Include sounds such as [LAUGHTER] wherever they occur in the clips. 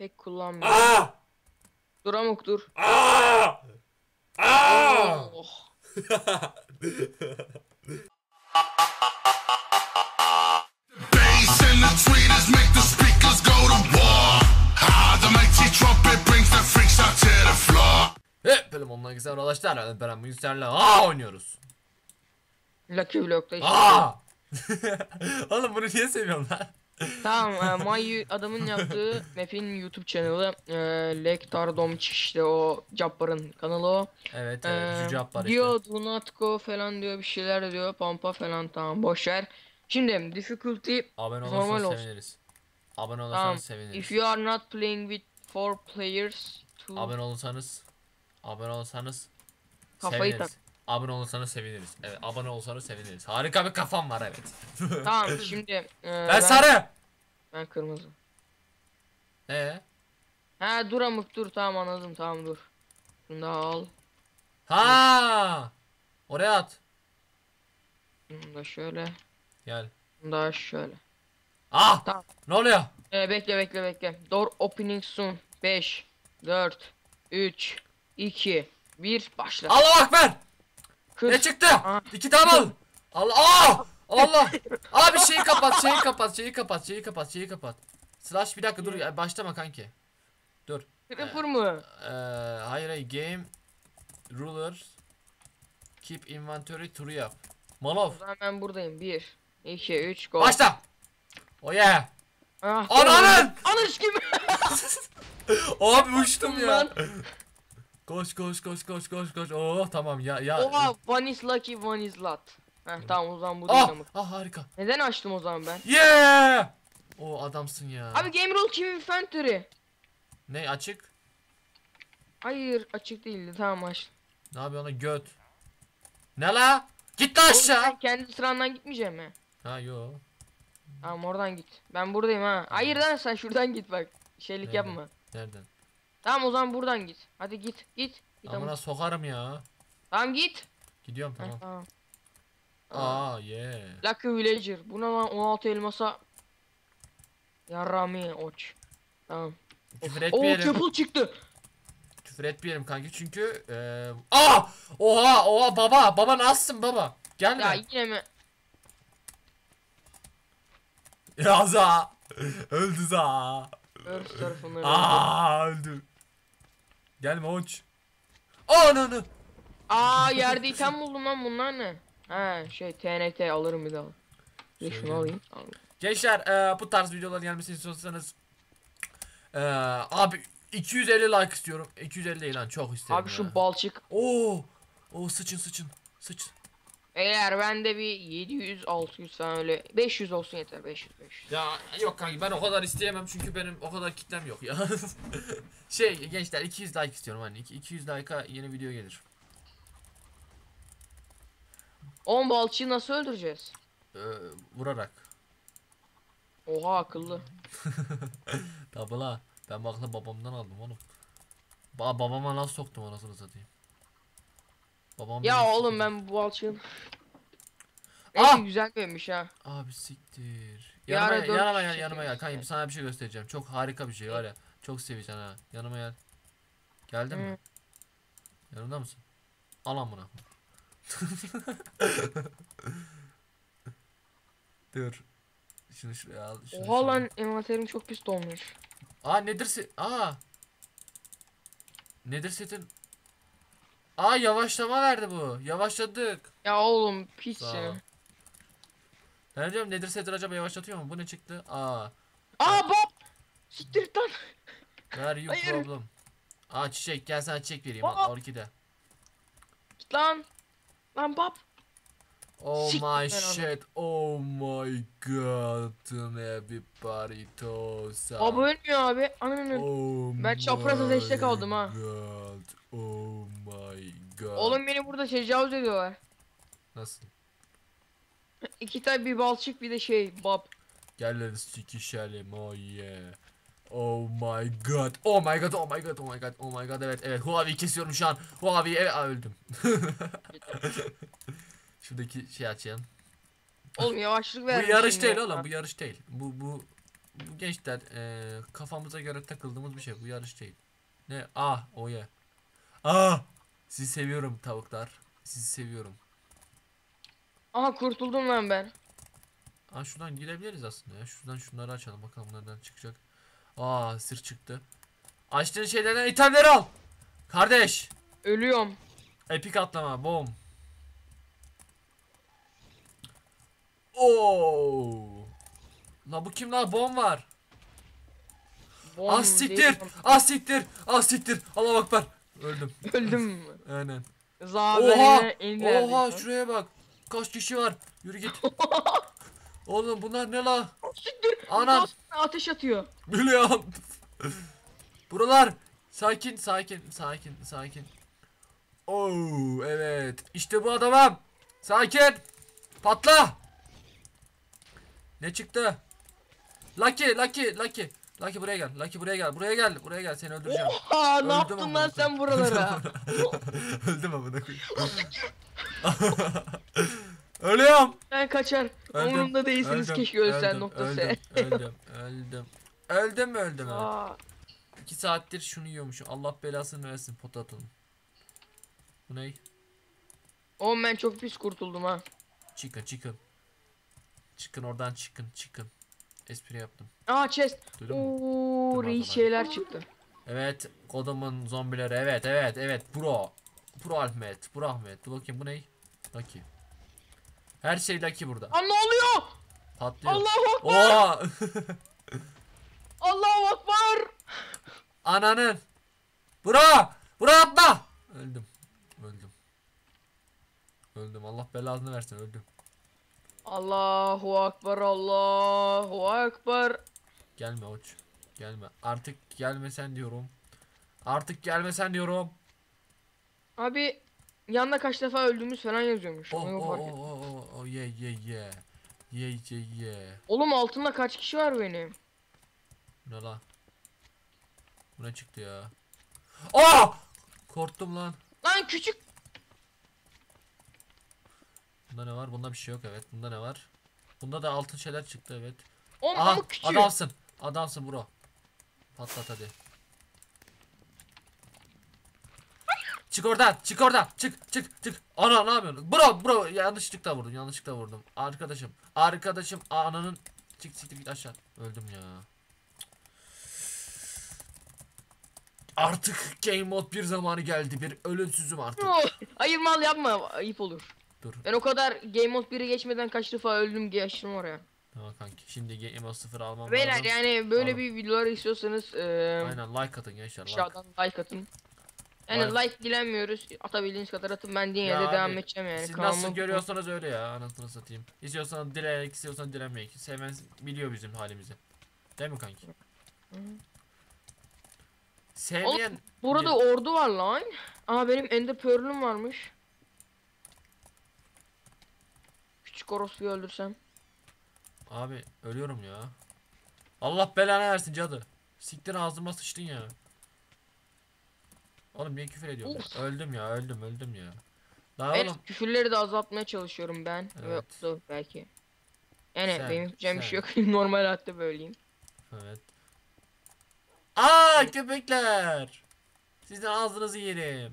pek kullanmıyorum. Aa! Dur amuk dur. Aa! Aa! Oh. Bass and the tweeters make the speakers go to war. The mighty trumpet brings the freaks out to the floor. Hep ondan güzel arkadaşlar. Bugün sizlerle aa oynuyoruz. Lucky Block'ta işte. Aa! [LAUGHS] Oğlum bunu niye seviyorsun lan? Tamam e, My adamın yaptığı map'in YouTube kanalı e, Lektar Domç işte o Jabbar'ın kanalı o. Evet E, evet. Var işte. diyor not go falan diyor bir şeyler diyor pampa falan tamam boş ver. Şimdi difficulty Abone normal olsun. seviniriz. Abone tamam. olursanız seviniriz. If you are not playing with four players to Abone olursanız abone olursanız Kafayı seviniriz. Abone olursanız seviniriz. Evet, abone olursanız seviniriz. Harika bir kafam var evet. Tamam [LAUGHS] şimdi e, ben sarı. Ben kırmızı. Ee? Ha dur amık dur tamam anladım tamam dur. Şunu da al. Ha! Oraya at. Şunu da şöyle. Gel. Şunu da şöyle. Ah! Tamam. Ne oluyor? Ee, bekle bekle bekle. Door opening soon. 5 4 3 2 1 başla. Allah akber! Kır. Ne çıktı? Aa. İki tane al. Allah! Aa! Allah! Abi şeyi kapat, şeyi kapat, şeyi kapat, şeyi kapat, şeyi kapat. Slash bir dakika dur ya, başlama kanki. Dur. Creeper mı? Ee, hayır hayır game ruler keep inventory turu yap. Malov. O zaman ben buradayım. 1 2 3 go. Başla. Oh yeah. Ah, Ananın! Anış gibi. [LAUGHS] Abi uçtum ya. Koş koş koş koş koş koş. Oh tamam ya ya. Oha one is lucky one is lot. Heh tamam o zaman bu Ah, ama. ah harika. Neden açtım o zaman ben? Yeah! O adamsın ya. Abi game rule keep inventory. Ne açık? Hayır açık değildi tamam açtım. Ne yapıyor ona göt? Ne la? Git lan aşağı. sen kendi sırandan gitmeyecek mi? Ha yo. Tamam oradan git. Ben buradayım ha. Hayır lan sen şuradan git bak. Şeylik Nereden? yapma. Nereden? Tamam o zaman buradan git. Hadi git git. Git Amına sokarım ya. Tamam git. Gidiyorum Heh, tamam. Aa yeah. Lucky Villager. Bu ne lan 16 elmasa. Yarrami oç. Tamam. Küfür Oo etmeyelim. köpül çıktı. Küfür etmeyelim kanki çünkü eee Aa! Oha oha baba baba nasılsın baba? Gelme. Ya yine mi? za. öldü za. Earth tarafını. Aa öldü. Gelme uç. Ananı. Aa yerde item buldum lan bunlar ne? Ha şey TNT alırım bir daha. Bir de şunu alayım. Al. Gençler eee, bu tarz videoların gelmesini istiyorsanız eee abi 250 like istiyorum. 250 değil lan çok isterim. Abi ya. şu balçık. Oo. Oo sıçın sıçın. Sıçın. Eğer bende bir 700 600 falan öyle 500 olsun yeter 500 500. Ya yok kanki ben o kadar isteyemem çünkü benim o kadar kitlem yok ya. [LAUGHS] şey gençler 200 like istiyorum hani 200 like'a yeni video gelir. 10 balçığı nasıl öldüreceğiz? Ee, vurarak. Oha akıllı. [LAUGHS] Tabi la ben bakla babamdan aldım oğlum. Ba babama nasıl soktum anasını satayım. Babam Ya oğlum sikti. ben bu balçığın. [LAUGHS] Ah! güzel görmüş ha. Abi siktir. Yanıma, ara dört yanıma gel yanıma gel kanki sana bir şey göstereceğim. Çok harika bir şey var ya. Çok seveceksin ha. Yanıma gel. Geldin mi? Yanımda mısın? Al amına. [LAUGHS] Dur. Şunu şuraya al. Şunu Oha şuraya. lan envanterim çok pis dolmuş. Aa nedir se... Aa. Nedir setin? Aa yavaşlama verdi bu. Yavaşladık. Ya oğlum pis ya. Ben diyorum nedir setin acaba yavaşlatıyor mu? Bu ne çıktı? Aa. Aa Bob! Siktir lan. Where you Hayır. problem? Aa çiçek gel sana çiçek vereyim. Al orkide. Git lan. Lan Bob. Oh Siktir my shit. Oh my god. Everybody tosa. Bob ölmüyor abi. Ananı. Oh Ben çapraz ateşte kaldım ha. God. Oh my god. Oğlum beni burada tecavüz ediyorlar. Nasıl? İki tane bir balçık bir de şey Bob. Gel lan sikişelim oh yeah. Oh my god. Oh my god. Oh my god. Oh my god. Oh my god. Evet evet. Huawei kesiyorum şu an. Huawei evet Aa, öldüm. [LAUGHS] Şuradaki şey açayım. Oğlum yavaşlık Bu ver. yarış değil oğlum. Bu yarış değil. Bu bu bu gençler eee, kafamıza göre takıldığımız bir şey. Bu yarış değil. Ne? Ah, o ye. Ah! Sizi seviyorum tavuklar. Sizi seviyorum. Aha kurtuldum lan ben. Aa şuradan girebiliriz aslında ya. Şuradan şunları açalım bakalım nereden çıkacak. Aa sır çıktı. Açtığın şeylerden itemleri al. Kardeş. Ölüyorum. Epik atlama. Bom. Oo. La bu kim la? Bom var. Bom Ah siktir. değil. Ah siktir. Ah siktir. Allah akbar. Öldüm. [LAUGHS] Öldüm mü? Aynen. Oha. Zaberine. Oha şuraya bak. Kaç kişi var? Yürü git. [LAUGHS] Oğlum bunlar ne la? Siktir. Anam. Ateş atıyor. Biliyorum. [LAUGHS] Buralar. Sakin, sakin, sakin, sakin. Oo, evet. İşte bu adamım. Sakin. Patla. Ne çıktı? Lucky, Lucky, Lucky. Lucky buraya gel. Lucky buraya gel. Buraya gel. Buraya gel. Seni öldüreceğim. Oha ne yaptın lan sen buralara? [LAUGHS] Öldüm amına koyayım. [LAUGHS] Ölüyorum. ben kaçar. Öldüm, Umurumda değilsiniz öldüm, keşke ölsen öldüm, nokta öldüm. Öldüm, öldüm. Öldüm mü öldüm. Aa, 2 saattir şunu yiyormuşum. Allah belasını versin potatonun. Bu ne? Oğlum ben çok pis kurtuldum ha. Chicken chicken. Chicken oradan chicken chicken. Espri yaptım. Aa chest. Duydun? Oo reis şeyler çıktı. Evet kodumun zombileri evet evet evet pro. Pro Ahmet. Pro Ahmet. Dur bakayım bu ne? Lucky. Her şey Lucky burada. Aa ne oluyor? Patlıyor. Allahu akbar. Oha! [LAUGHS] Allahu akbar. Ananın. Bura! Bura atma! Öldüm. Öldüm. Öldüm. Allah belasını versin öldüm. Allahu akbar. Allahu akbar. Gelme oç. Gelme. Artık gelmesen diyorum. Artık gelmesen diyorum. Abi yanında kaç defa öldüğümüz falan yazıyormuş. Oh Onu oh fark oh oh oh oh ye ye ye. Ye ye ye. Oğlum altında kaç kişi var benim? Ne la? Bu ne çıktı ya? Aa! Korktum lan. Lan küçük. Bunda ne var? Bunda bir şey yok evet. Bunda ne var? Bunda da altın şeyler çıktı evet. Oğlum Aha ama küçük. adamsın. Adamsın bro. Patlat hadi. Çık oradan, çık oradan, çık, çık, çık. Ana ne yapıyorsun? Bro, bro, yanlışlıkla vurdum, yanlışlıkla vurdum. Arkadaşım, arkadaşım, ananın. Çık, siktir git aşağı. Öldüm ya. Artık Game Mode bir zamanı geldi. Bir ölümsüzüm artık. Hayır mal yapma. Ayıp olur. Dur. Ben o kadar Game Mode 1'i geçmeden kaç defa öldüm geçtim oraya. Tamam kanki. Şimdi Game Mode 0 almam Beyler lazım. yani böyle Alın. bir videolar istiyorsanız eee Aynen like atın gençler. Like. aşağıdan like atın. Yani Like. dilenmiyoruz. Atabildiğiniz kadar atın. Ben diye Ya de devam edeceğim yani. Siz Kanalıma- nasıl görüyorsanız öyle ya anasını satayım. İstiyorsan dileyerek istiyorsan dilemeyek. Seven biliyor bizim halimizi. Değil mi kanki? Sevmeyen Burada ordu var lan. Aa benim Ender Pearl'üm varmış. Küçük orospuyu öldürsem. abi ölüyorum ya. Allah belanı versin cadı. Siktir ağzıma sıçtın ya. Oğlum niye küfür ediyorsun? Of. Öldüm ya öldüm öldüm ya. Daha Ben oğlum küfürleri de azaltmaya çalışıyorum ben. Evet. Ve o da belki. Yani Sen, benim yapacağım bir şey yok. [LAUGHS] Normal hayatta böyleyim. evet. Aa köpekler. Sizin ağzınızı yerim.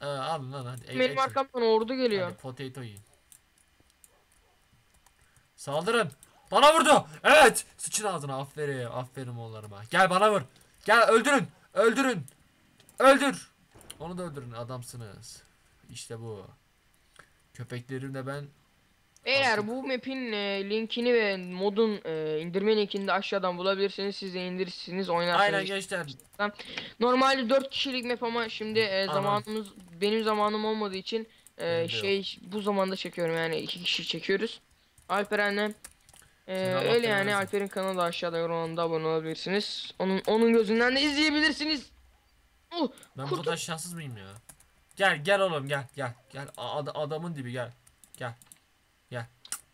Aa, alın lan hadi. Benim arkamdan ordu geliyor. Hadi potato yiyin. Saldırın. Bana vurdu. Evet. Sıçın ağzına. Aferin. Aferin oğullarıma. Gel bana vur. Gel öldürün. Öldürün. Öldür. Onu da öldürün. Adamsınız. İşte bu. Köpeklerim de ben Eğer Artık- bu map'in e, linkini ve modun e, indirme linkini de aşağıdan bulabilirsiniz. Siz de indirirsiniz oynarsınız. Aynen gençler. Normalde 4 kişilik map ama şimdi e, zamanımız benim zamanım olmadığı için e, şey bu zamanda çekiyorum yani iki kişi çekiyoruz. Alperen'le e, öyle yani. Alper'in kanalı da aşağıda yorumlarda abone olabilirsiniz. Onun onun gözünden de izleyebilirsiniz. Oh, Ben bu Kurtul- kadar şanssız mıyım ya? Gel gel oğlum gel gel. Gel ad- adamın dibi gel. Gel.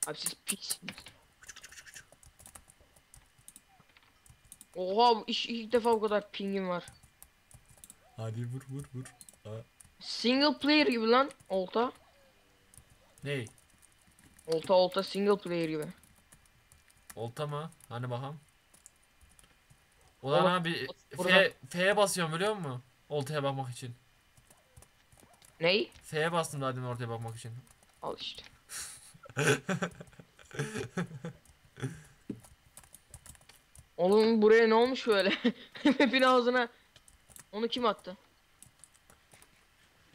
abi siz pis. Oha bu iş ilk defa bu kadar pingim var. Hadi vur vur vur. Single player gibi lan olta. Ney? Olta olta single player gibi. Olta mı? Hani bakalım. Ulan Oğlum, abi burada- F, F'ye basıyorum biliyor musun? Oltaya bakmak için. Ney? F'ye bastım daha demin ortaya bakmak için. Al işte. [LAUGHS] Oğlum buraya ne olmuş böyle? [LAUGHS] Map'in ağzına. Onu kim attı?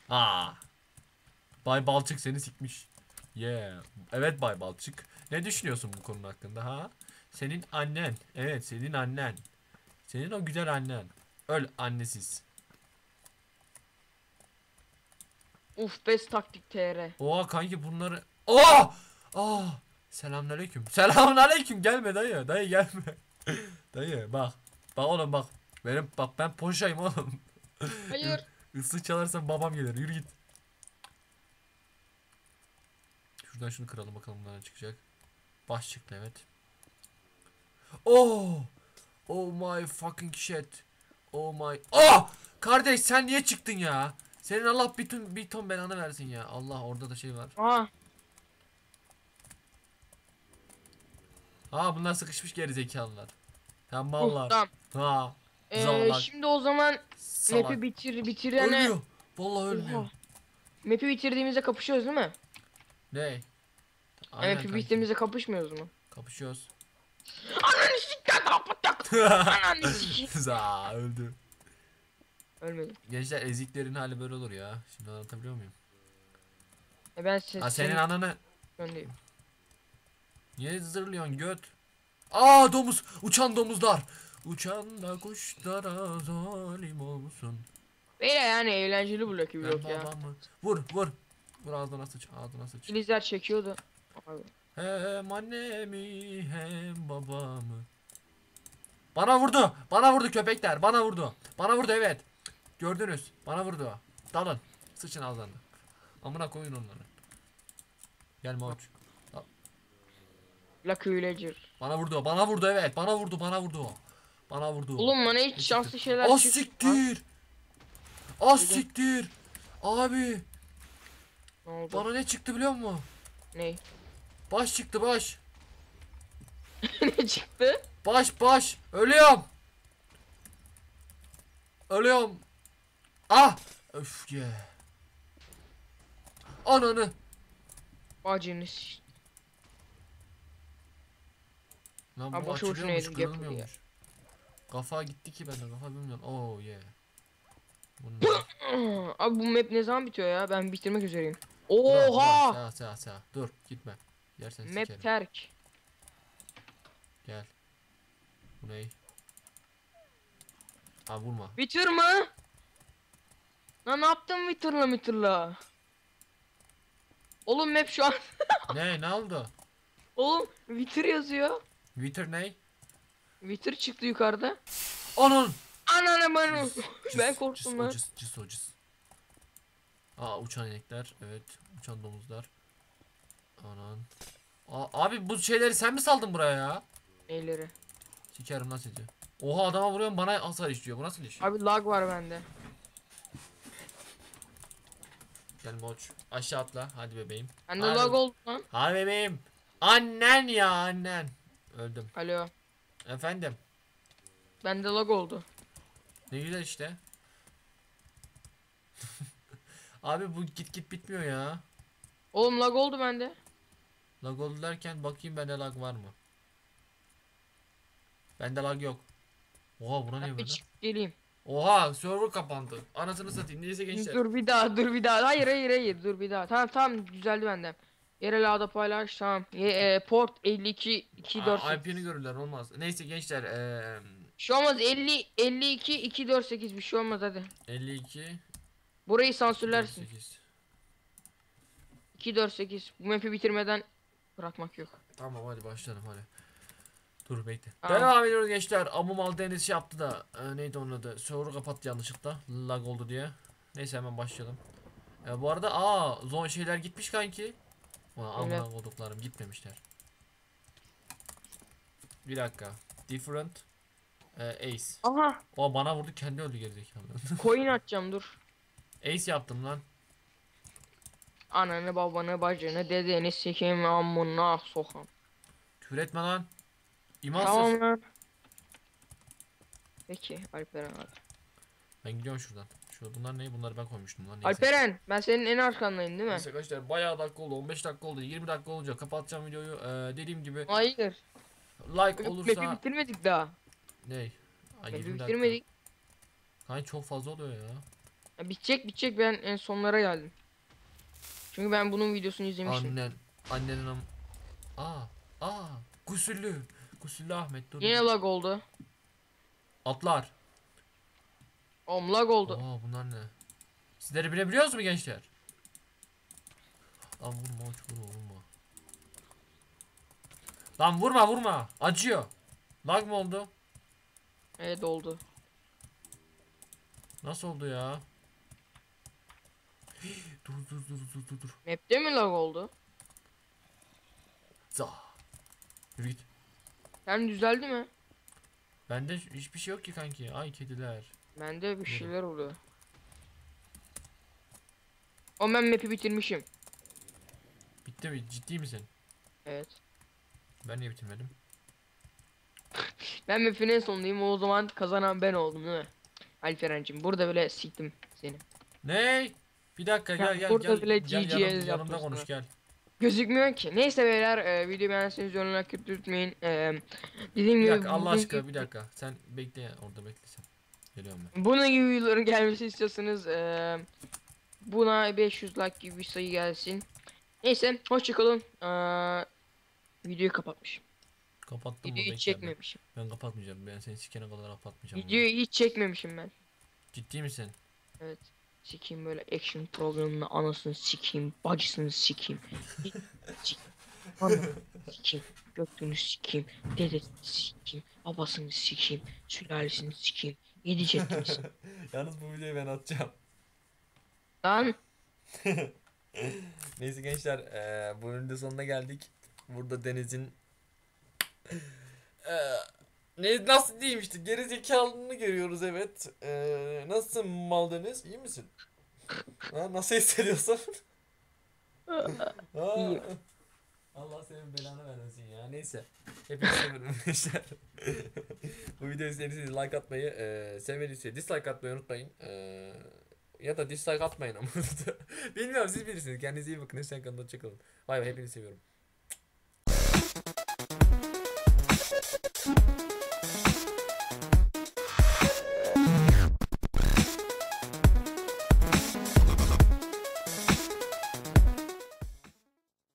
Aa. Bay Balçık seni sikmiş. Yeah. Evet Bay Balçık. Ne düşünüyorsun bu konu hakkında ha? Senin annen. Evet senin annen. Senin o güzel annen. Öl annesiz. Uf best taktik TR. Oha kanki bunları. Oh! Oh! Selamünaleyküm. Selamünaleyküm. Gelme dayı. Dayı gelme. [LAUGHS] dayı bak. Bak oğlum bak. Benim bak ben poşayım oğlum. [LAUGHS] Hayır. Islık çalarsan babam gelir. Yürü git. Şuradan şunu kıralım bakalım bundan çıkacak. Baş çıktı evet. Oh! Oh my fucking shit. Oh my. Oh! Kardeş sen niye çıktın ya? Senin Allah bir ton, bir ton belanı versin ya. Allah orada da şey var. Aha. Aa bunlar sıkışmış geri zekalılar. Uf, mallar. tamam. Ha. Ee, Zavallar. şimdi o zaman Salak. map'i bitir bitirene. Ölmüyor. Vallahi ölmüyor. Oha. Map'i bitirdiğimizde kapışıyoruz değil mi? Ne? Aynen map'i kanki. bitirdiğimizde kapışmıyoruz mu? Kapışıyoruz. Ananı. Ananı sikeyim. [LAUGHS] Za öldü. Ölmedim. Gençler eziklerin hali böyle olur ya. Şimdi anlatabiliyor muyum? E ben se Ha senin ananı öndeyim. niye zırlıyorsun göt? Aa domuz. Uçan domuzlar. Uçan da kuşlara zalim olsun. Böyle yani eğlenceli bu Lucky Ben Block ya. babamı. Vur vur. Vur ağzına sıç ağzına sıç. İngilizler çekiyordu. Abi. Hem annemi hem babamı. Bana vurdu. Bana vurdu köpekler. Bana vurdu. Bana vurdu evet. Gördünüz. Bana vurdu. Dalın. Sıçın ağzlarına. Amına koyun onları. Gel Mauç. Lucky Villager. Bana vurdu. Bana vurdu evet. Bana vurdu. Bana vurdu. Bana vurdu. Oğlum bana hiç çıktı? şanslı şeyler Az çık- Ha? siktir. Az Güzel. siktir. Abi Ne oldu? bana ne çıktı biliyor musun? Ne? Baş çıktı baş. [LAUGHS] ne çıktı? Baş baş. Ölüyorum. Ölüyorum. Ah. Öf ye. Ananı. Bacını s- Lan bu boşu boşuna açılıyormuş kırılmıyormuş. Kafa gitti ki bende kafa bilmiyorum. Oh yeah. Bunun [CLEARS THROAT] Abi bu map ne zaman bitiyor ya? Ben bitirmek üzereyim. Oha! Sağ sağ sağ. Dur gitme. Yersen Map sikerim. terk. Gel. Bu ne? Ha vurma. Bitir mı? Lan ne yaptın Witter'la Witter'la? Oğlum map şu an. [LAUGHS] ne ne oldu? Oğlum Witter yazıyor. Twitter ne? Witter çıktı yukarıda. Onun. Ananı ben cız, [LAUGHS] korktum lan. cız, o cız. Aa uçan inekler. Evet. Uçan domuzlar. Anan. Aa, abi bu şeyleri sen mi saldın buraya ya? Neyleri? Sikerim lan seni. Oha adama vuruyorum bana hasar işliyor. Bu nasıl iş? Abi lag var bende. Gel moç. Aşağı atla. Hadi bebeğim. Bende Hadi. lag oldu lan. Hadi bebeğim. Annen ya annen. Öldüm. Alo. Efendim. Bende lag oldu. Ne güzel işte. [LAUGHS] Abi bu git git bitmiyor ya. Oğlum lag oldu bende. Lag oldu derken bakayım bende lag var mı? Bende lag yok. Oha buna ne böyle? çıkıp geleyim. Oha server kapandı. Anasını satayım. Neyse gençler. Dur bir daha dur bir daha. Hayır hayır hayır dur bir daha. Tamam tamam düzeldi benden. Yerel ağda paylaş tamam. Ye, e, port 52 248. Aa, IP'ni görürler olmaz. Neyse gençler. eee Bir şey olmaz 50 52 248 bir şey olmaz hadi. 52 Burayı sansürlersin. 48. 248. Bu map'i bitirmeden bırakmak yok. Tamam hadi başlayalım hadi. Dur bekle. Devam ediyoruz gençler. Amumal Deniz şey yaptı da e, neydi onun adı? Server'ı kapattı yanlışlıkla. Lag oldu diye. Neyse hemen başlayalım. E, bu arada aa zon şeyler gitmiş kanki. Ulan amına Evet. koduklarım gitmemişler. Bir dakika. Different e, Ace. Aha O bana vurdu kendi öldü gerizekalı. [LAUGHS] coin atacağım dur. Ace yaptım lan. Ananı babanı bacını dedeni sikeyim amına sokam. Küfür etme lan. İmansız. Tamam lan. Peki Alperen abi. Ben gidiyorum şuradan. Şu bunlar ne? Bunları ben koymuştum lan. Neyse. Alperen ben senin en arkandayım değil mi? Neyse arkadaşlar bayağı dakika oldu. 15 dakika oldu. 20 dakika olacak. Kapatacağım videoyu. Ee, dediğim gibi Hayır. like Map'i olursa bitirmedik daha. ne? Ay, Map'i 20 dakika. bitirmedik. Hayır çok fazla oluyor ya. Ya bitecek bitecek ben en sonlara geldim. Çünkü ben bunun videosunu izlemiştim. Annen. Annenin am... Aa. Aa. Gusüllü. Gusüllü Ahmet dur. Yine lag oldu. Atlar. Oğlum lag oldu. Aa bunlar ne? Sizleri bilebiliyoruz mu gençler? Lan vurma vurma vurma. Lan vurma vurma. Acıyor. Lag mı oldu? Evet oldu. Nasıl oldu ya? [GASPS] dur dur dur dur dur dur. Map'te mi lag oldu? Za. Yürü git. Yani düzeldi mi? Bende hiçbir şey yok ki kanki. Ay kediler. Bende bir şeyler oluyor. O ben map'i bitirmişim. Bitti mi? Ciddi misin? Evet. Ben niye bitirmedim? Ben map'in en sonundayım o zaman kazanan ben oldum değil mi? Alperen'cim burada böyle siktim seni. Ne? Bir dakika gel gel burada gel. bile gel GGS yanım- yanımda konuş gel. Gözükmüyor ki. Neyse beyler e, videoyu beğendiyseniz yorumlara kötü tutmayın. E, dediğim Bir gibi dakika Allah aşkına bir dakika. Sen bekle orada bekle sen. Geliyorum ben. Bunun gibi videoların gelmesi istiyorsanız e, buna 500 like gibi bir sayı gelsin. Neyse hoşçakalın. E, videoyu kapatmışım. Kapattım? Videoyu hiç ben. çekmemişim. Ben kapatmayacağım. Ben seni sikene kadar kapatmayacağım. bunu. Videoyu hiç çekmemişim ben. Ciddi misin? Evet. Sikeyim böyle action programını anasını sikeyim, bacısını sikeyim. sikeyim. Sikeyim, götünü sikeyim, dedesini sikeyim, babasını sikeyim, sülalesini sikeyim. Yedecek misin? [LAUGHS] Yalnız bu videoyu ben atacağım. Lan [LAUGHS] Neyse gençler eee bu bölümün de sonuna geldik. Burada Deniz'in eee, ne nasıl diyeyim işte gerizekalılığını görüyoruz evet. Eee nasılsın mal Deniz? İyi misin? Ha, nasıl hissediyorsun? [LAUGHS] İyiyim. Allah senin belanı vermesin ya. Neyse. Hepinizi seviyorum [LAUGHS] gençler. Bu videoyu sevdiyseniz like atmayı, eee sevmediyseniz dislike atmayı unutmayın. Eee ya da dislike atmayın ama. [LAUGHS] Bilmiyorum siz bilirsiniz. Kendinize iyi bakın. Kanalda hoşçakalın. Bay bay hepinizi seviyorum.